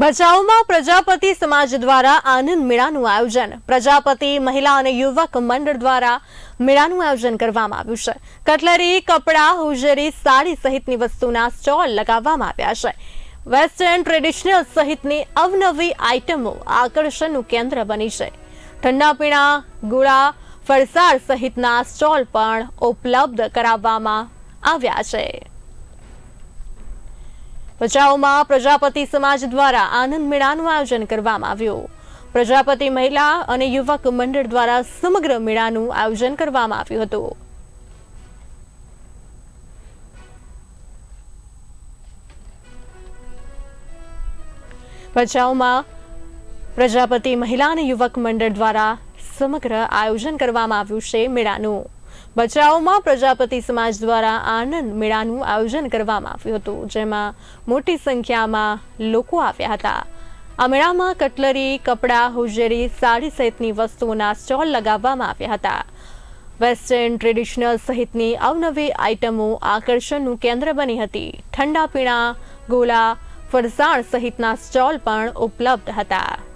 ભચાઉમાં પ્રજાપતિ સમાજ દ્વારા આનંદ મેળાનું આયોજન. પ્રજાપતિ, મહિલા અને યુવક મંડળ દ્વારા મેળાનું આયોજન કરવામાં આવ્યું છે. કટલરી, કપડાં, હોજરી, સાડી સહિતની વસ્તુના સ્ટોલ લગાવવામાં આવ્યા છે. વેસ્ટર્ન ટ્રેડિશનલ સહિતની અવનવી આઇટમો આકર્ષણનું કેન્દ્ર બની છે. ઠંડા પીણા ગોળા ફરસાણ સહિતના સ્ટોલ પણ ઉપલબ્ધ કરાવવામાં આવ્યા છે. ભચાઉમાં પ્રજાપતિ સમાજ દ્વારા આનંદ મેળાનું આયોજન કરવામાં આવ્યું. પ્રજાપતિ મહિલા અને યુવક મંડળ દ્વારા સમગ્ર મેળાનું આયોજન કરવામાં આવ્યું હતું. ભચાઉમાં પ્રજાપતિ મહિલા અને યુવક મંડળ દ્વારા સમગ્ર આયોજન કરવામાં આવ્યું છે મેળાનું. બચાવમાં પ્રજાપતિ સમાજ દ્વારા આનંદ મેળાનું આયોજન કરવામાં આવ્યું હતું, જેમાં મોટી સંખ્યામાં લોકો આવ્યા હતા. આ મેળામાં કટલરી, કપડાં, હોજરી સાડી સહિતની વસ્તુઓના સ્ટોલ લગાવવામાં આવ્યા હતા. વેસ્ટર્ન ટ્રેડિશનલ સહિતની અવનવી આઇટમો આકર્ષણનું કેન્દ્ર બની હતી. ઠંડા પીણા, ગોલા, ફરસાણ સહિતના સ્ટોલ પણ ઉપલબ્ધ હતા.